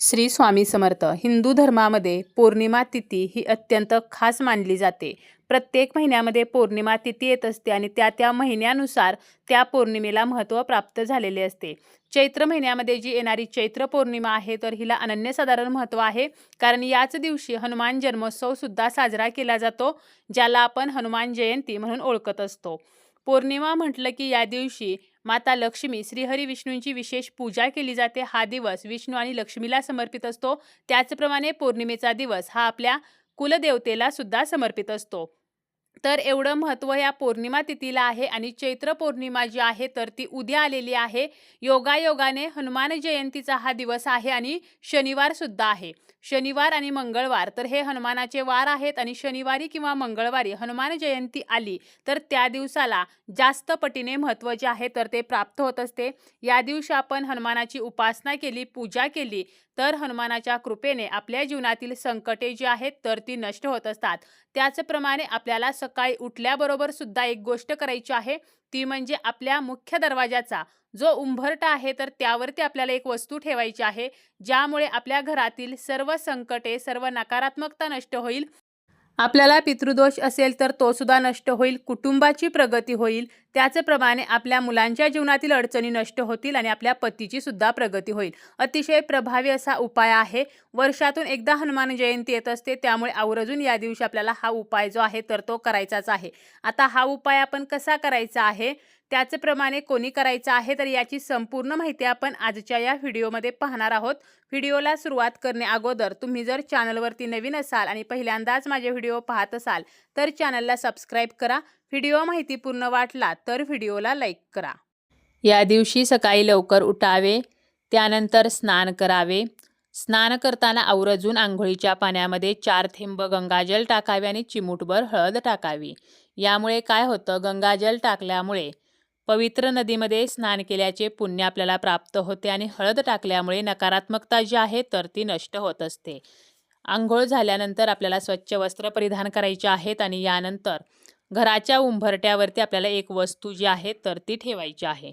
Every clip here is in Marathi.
श्री स्वामी समर्थ. हिंदू धर्मामध्ये पौर्णिमा तिथी ही अत्यंत खास मानली जाते. प्रत्येक महिन्यामध्ये पौर्णिमा तिथी येत असते आणि त्या त्या महिन्यानुसार त्या पौर्णिमेला महत्त्व प्राप्त झालेले असते. चैत्र महिन्यामध्ये जी येणारी चैत्र पौर्णिमा आहे तर हिला अनन्यसाधारण महत्त्व आहे. कारण याच दिवशी हनुमान जन्मोत्सवसुद्धा साजरा केला जातो ज्याला आपण हनुमान जयंती म्हणून ओळखत असतो. पौर्णिमा म्हटलं की या दिवशी माता लक्ष्मी श्रीहरी विष्णूंची विशेष पूजा केली जाते. हा दिवस विष्णू आणि लक्ष्मीला समर्पित असतो. त्याचप्रमाणे पौर्णिमेचा दिवस हा आपल्या कुलदेवतेला सुद्धा समर्पित असतो. तर एवढं महत्त्व या पौर्णिमा तिथीला आहे आणि चैत्र पौर्णिमा जी आहे तर ती उद्या आलेली आहे. योगायोगाने हनुमान जयंतीचा हा दिवस आहे आणि शनिवार सुद्धा आहे. शनिवार आणि मंगळवार. तर हे हनुमानाचे वार आहेत आणि शनिवारी किंवा मंगळवारी हनुमान जयंती आली तर त्या दिवसाला जास्त पटीने महत्त्व जे आहे तर ते प्राप्त होत असते. या दिवशी आपण हनुमानाची उपासना केली पूजा केली तर हनुमानाच्या कृपेने आपल्या जीवनातील संकटे जी आहेत तर ती नष्ट होत असतात. त्याचप्रमाणे आपल्याला सकाळी उठल्याबरोबर सुद्धा एक गोष्ट करायची आहे. ती म्हणजे आपल्या मुख्य दरवाजाचा जो उंभरटा आहे तर त्यावरती आपल्याला एक वस्तू ठेवायची आहे ज्यामुळे आपल्या घरातील सर्व संकटे सर्व नकारात्मकता नष्ट होईल. आपल्याला पितृदोष असेल तर तो सुद्धा नष्ट होईल कुटुंबाची प्रगती होईल. त्याचप्रमाणे आपल्या मुलांच्या जीवनातील अडचणी नष्ट होतील आणि आपल्या पतीची सुद्धा प्रगती होईल. अतिशय प्रभावी असा उपाय आहे. वर्षातून एकदा हनुमान जयंती येत असते त्यामुळे आवर्जून या दिवशी आपल्याला हा उपाय जो आहे तर तो करायचाच आहे. आता हा उपाय आपण कसा करायचा आहे? त्याचप्रमाणे कोणी करायचं आहे तर याची संपूर्ण माहिती आपण आजच्या या व्हिडिओमध्ये पाहणार आहोत. व्हिडिओला सुरुवात करणे अगोदर तुम्ही जर चॅनलवरती नवीन असाल आणि पहिल्यांदाच माझे व्हिडिओ पाहत असाल तर चॅनलला सबस्क्राईब करा. व्हिडिओ माहितीपूर्ण वाटला तर व्हिडिओला लाईक करा. या दिवशी सकाळी लवकर उठावे त्यानंतर स्नान करावे. स्नान करताना आवर्जून आंघोळीच्या पाण्यामध्ये चार थेंब गंगाजल टाकावे आणि चिमूटभर हळद टाकावी. यामुळे काय होतं? गंगाजल टाकल्यामुळे पवित्र नदीमध्ये स्नान केल्याचे पुण्य आपल्याला प्राप्त होते आणि हळद टाकल्यामुळे नकारात्मकता जी आहे तर ती नष्ट होत असते. आंघोळ झाल्यानंतर आपल्याला स्वच्छ वस्त्र परिधान करायचे आहेत आणि यानंतर घराच्या उंभरट्यावरती आपल्याला एक वस्तू जी आहे तर ती ठेवायची आहे.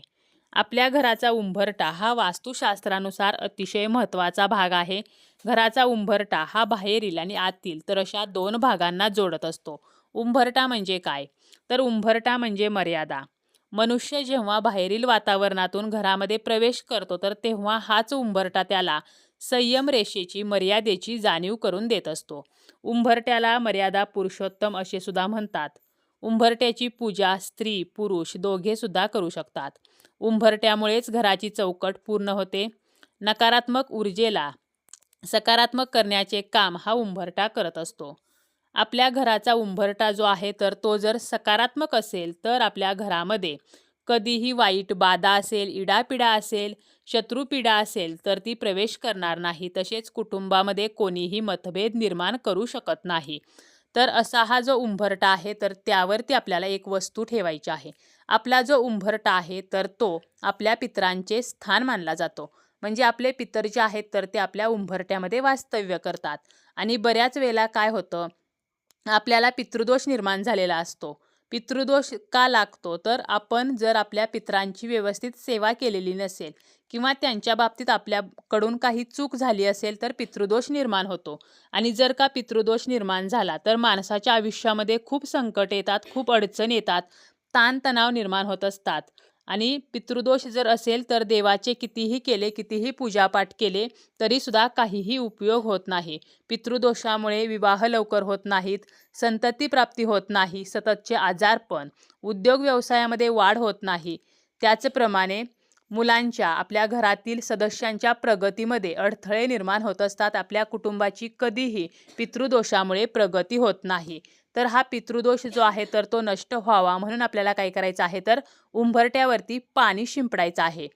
आपल्या घराचा उंभरटा हा वास्तुशास्त्रानुसार अतिशय महत्त्वाचा भाग आहे. घराचा उंभरटा हा बाहेरील आणि आतील तर अशा दोन भागांना जोडत असतो. उंभरटा म्हणजे काय? तर उंभरटा म्हणजे मर्यादा. मनुष्य जेव्हा बाहेरील वातावरणातून घरामध्ये प्रवेश करतो तर तेव्हा हाच उंबरटा त्याला संयम रेषेची मर्यादेची जाणीव करून देत असतो. उंबरट्याला मर्यादा पुरुषोत्तम असे सुद्धा म्हणतात. उंबरट्याची पूजा स्त्री पुरुष दोघे सुद्धा करू शकतात. उंबरट्यामुळेच घराची चौकट पूर्ण होते. नकारात्मक ऊर्जेला सकारात्मक करण्याचे काम हा उंबरटा करत असतो. आपल्या घराचा उंबरटा जो आहे तर तो जर सकारात्मक असेल तर आपल्या घरामध्ये कधीही वाईट बाधा असेल इडापिडा असेल शत्रुपीडा असेल तर ती प्रवेश करणार नाही. तसेच कुटुंबामध्ये कोणीही मतभेद निर्माण करू शकत नाही. तर असा हा जो उंबरटा आहे तर त्यावरती आपल्याला एक वस्तू ठेवायची आहे. आपला जो उंबरटा आहे तर तो आपल्या पितरांचे स्थान मानला जातो. म्हणजे आपले पितर जे आहेत तर ते आपल्या उंबरट्यामध्ये वास्तव्य करतात. आणि बऱ्याच वेळेला काय होतं आपल्याला पितृदोष निर्माण झालेला असतो. पितृदोष का लागतो? तर आपण जर आपल्या पित्रांची व्यवस्थित सेवा केलेली नसेल किंवा त्यांच्या बाबतीत आपल्याकडून काही चूक झाली असेल तर पितृदोष निर्माण होतो. आणि जर का पितृदोष निर्माण झाला तर माणसाच्या आयुष्यामध्ये खूप संकट येतात खूप अडचण येतात ताणतणाव निर्माण होत असतात. आणि पितृदोष जर असेल तर देवाचे कितीही केले कितीही पूजापाठ केले तरीसुद्धा काहीही उपयोग होत नाही. पितृदोषामुळे विवाह लवकर होत नाहीत संतती प्राप्ती होत नाही सततचे आजारपण उद्योग व्यवसायामध्ये वाढ होत नाही. त्याचप्रमाणे मुलांच्या आपल्या घरातील सदस्यांच्या प्रगतीमध्ये अडथळे निर्माण होत असतात. आपल्या कुटुंबाची कधीही पितृदोषामुळे प्रगती होत नाही. तर हा पितृदोष जो आहे तर तो नष्ट व्हावा म्हणून आपल्याला काय करायचं आहे तर उंबरट्यावरती पाणी शिंपडायचं आहे.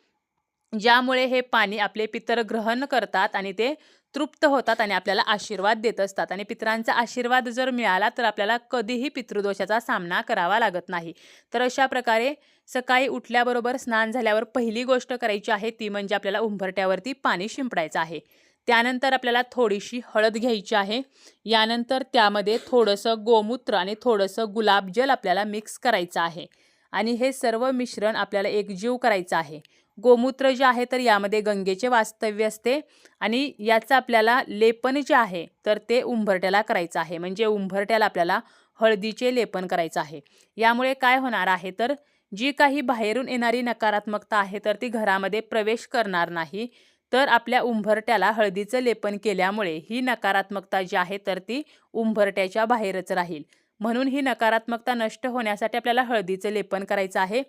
ज्यामुळे हे पाणी आपले पितर ग्रहण करतात आणि ते तृप्त होतात आणि आपल्याला आशीर्वाद देत असतात. आणि पितरांचा आशीर्वाद जर मिळाला तर आपल्याला कधीही पितृदोषाचा सामना करावा लागत नाही. तर अशा प्रकारे सकाळी उठल्याबरोबर स्नान झाल्यावर पहिली गोष्ट करायची आहे ती म्हणजे आपल्याला उंबरट्यावरती पाणी शिंपडायचं आहे. त्यानंतर आपल्याला थोडीशी हळद घ्यायची आहे. यानंतर त्यामध्ये थोडंसं गोमूत्र आणि थोडंसं गुलाबजल आपल्याला मिक्स करायचं आहे. आणि हे सर्व मिश्रण आपल्याला एकजीव करायचं आहे. गोमूत्र जे आहे तर यामध्ये गंगेचे वास्तव्य असते. आणि याचं आपल्याला लेपन जे आहे तर ते उंबरट्याला करायचं आहे. म्हणजे उंबरट्याला आपल्याला हळदीचे लेपन करायचं आहे. यामुळे काय होणार आहे तर जी काही बाहेरून येणारी नकारात्मकता आहे तर ती घरामध्ये प्रवेश करणार नाही. तर आपल्या उंबरट्याला हळदीचं लेपन केल्यामुळे ही नकारात्मकता जी आहे तर ती उंबरट्याच्या बाहेरच राहील. म्हणून ही नकारात्मकता नष्ट होण्यासाठी आपल्याला हळदीचं लेपन करायचं आहे.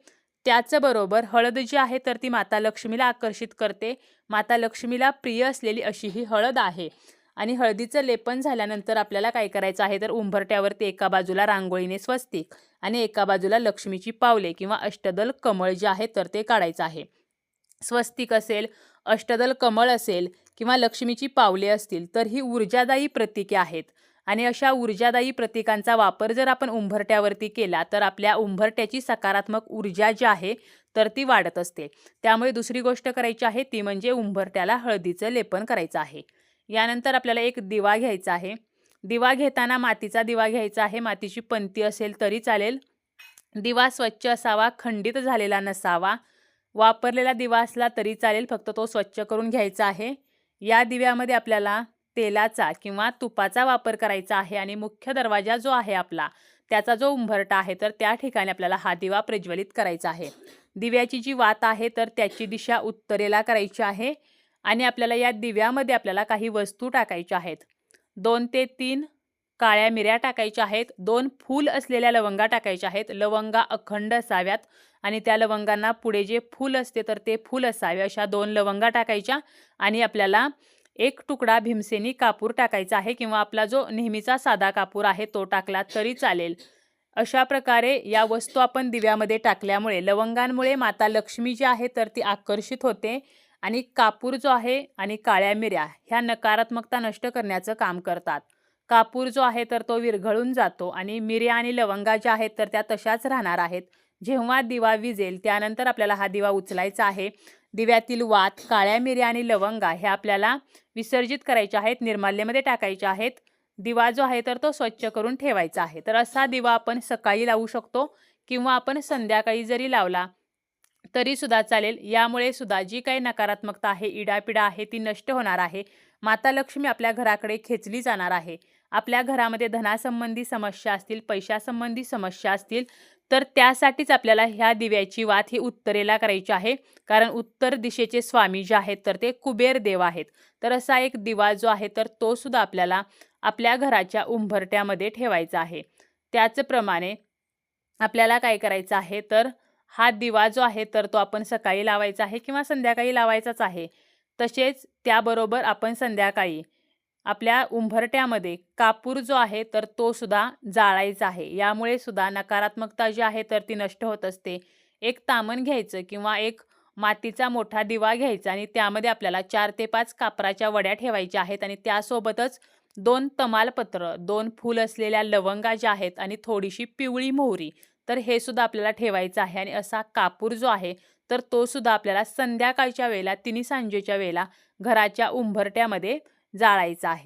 त्याचबरोबर हळद जी आहे तर ती माता लक्ष्मीला आकर्षित करते. माता लक्ष्मीला प्रिय असलेली अशी ही हळद आहे. आणि हळदीचं लेपन झाल्यानंतर आपल्याला काय करायचं आहे तर उंबरट्यावरती एका बाजूला रांगोळीने स्वस्तिक आणि एका बाजूला लक्ष्मीची पावले किंवा अष्टदल कमळ जे आहे तर ते काढायचं आहे. स्वस्तिक असेल अष्टदल कमळ असेल किंवा लक्ष्मीची पावले असतील तर ही ऊर्जादायी प्रतीके आहेत. आणि अशा ऊर्जादायी प्रतीकांचा वापर जर आपण उंबरट्यावरती केला तर आपल्या उंबरट्याची सकारात्मक ऊर्जा जी आहे तर ती वाढत असते. त्यामुळे दुसरी गोष्ट करायची आहे ती म्हणजे उंबरट्याला हळदीचं लेपन करायचं आहे. यानंतर आपल्याला एक दिवा घ्यायचा आहे. दिवा घेताना मातीचा दिवा घ्यायचा आहे. मातीची पंती असेल तरी चालेल. दिवा स्वच्छ असावा खंडित झालेला नसावा. वापरलेला दिवा असला तरी चालेल फक्त तो स्वच्छ करून घ्यायचा आहे. या दिव्यामध्ये आपल्याला तेलाचा किंवा तुपाचा वापर करायचा आहे आणि मुख्य दरवाजा जो आहे आपला त्याचा जो उंभरटा आहे तर त्या ठिकाणी आपल्याला हा दिवा प्रज्वलित करायचा आहे. दिव्याची जी वात आहे तर त्याची दिशा उत्तरेला करायची आहे आणि आपल्याला या दिव्यामध्ये आपल्याला काही वस्तू टाकायच्या आहेत. दोन ते तीन काळ्या मिऱ्या टाकायच्या आहेत दोन फूल असलेल्या लवंगा टाकायच्या आहेत लवंगा अखंड असाव्यात आणि त्या लवंगांना पुढे जे फूल असते तर ते फूल असावे. अशा दोन लवंगा टाकायच्या आणि आपल्याला एक तुकडा भीमसेनी कापूर टाकायचा आहे किंवा आपला जो नेहमीचा साधा कापूर आहे तो टाकला तरी चालेल. अशा प्रकारे या वस्तू आपण दिव्यामध्ये टाकल्यामुळे लवंगांमुळे माता लक्ष्मी जी आहे तर ती आकर्षित होते आणि कापूर जो आहे आणि काळ्या मिऱ्या ह्या नकारात्मकता नष्ट करण्याचं काम करतात. कापूर जो आहे तर तो विरघळून जातो आणि मिऱ्या आणि लवंगा ज्या आहेत तर त्या तशाच राहणार आहेत. जेव्हा दिवा विजेल त्यानंतर आपल्याला हा दिवा उचलायचा आहे. दिव्यातील वात काळ्या मिऱ्या आणि लवंगा हे आपल्याला विसर्जित करायच्या आहेत निर्माल्यमध्ये टाकायच्या आहेत. दिवा जो आहे तर तो स्वच्छ करून ठेवायचा आहे. तर असा दिवा आपण सकाळी लावू शकतो किंवा आपण संध्याकाळी जरी लावला तरी सुद्धा चालेल. यामुळे सुद्धा जी काही नकारात्मकता आहे इडापिडा आहे ती नष्ट होणार आहे. माता लक्ष्मी आपल्या घराकडे खेचली जाणार आहे. आपल्या घरामध्ये धनासंबंधी समस्या असतील पैशासंबंधी समस्या असतील तर त्यासाठीच आपल्याला ह्या दिव्याची वात ही उत्तरेला करायची आहे. कारण उत्तर दिशेचे स्वामी जे आहेत तर ते कुबेर देव आहेत. तर असा एक दिवा जो आहे तर तो सुद्धा आपल्याला आपल्या घराच्या उंभरट्यामध्ये ठेवायचा आहे. त्याचप्रमाणे आपल्याला काय करायचं आहे तर हा दिवा जो आहे तर तो आपण सकाळी लावायचा आहे किंवा संध्याकाळी लावायचाच आहे. तसेच त्याबरोबर आपण संध्याकाळी आपल्या उंभरट्यामध्ये कापूर जो आहे तर तो सुद्धा जाळायचा आहे. यामुळे सुद्धा नकारात्मकता जी आहे तर ती नष्ट होत असते. एक तामण घ्यायचं किंवा एक मातीचा मोठा दिवा घ्यायचा आणि त्यामध्ये आपल्याला चार ते पाच कापराच्या वड्या ठेवायच्या आहेत आणि त्यासोबतच दोन तमालपत्र दोन फूल असलेल्या लवंगा ज्या आहेत आणि थोडीशी पिवळी मोहरी तर हे सुद्धा आपल्याला ठेवायचं आहे. आणि असा कापूर जो आहे तर तो सुद्धा आपल्याला संध्याकाळच्या वेळेला तिन्ही सांजेच्या वेळेला घराच्या उंबरट्यामध्ये जाळायचा आहे.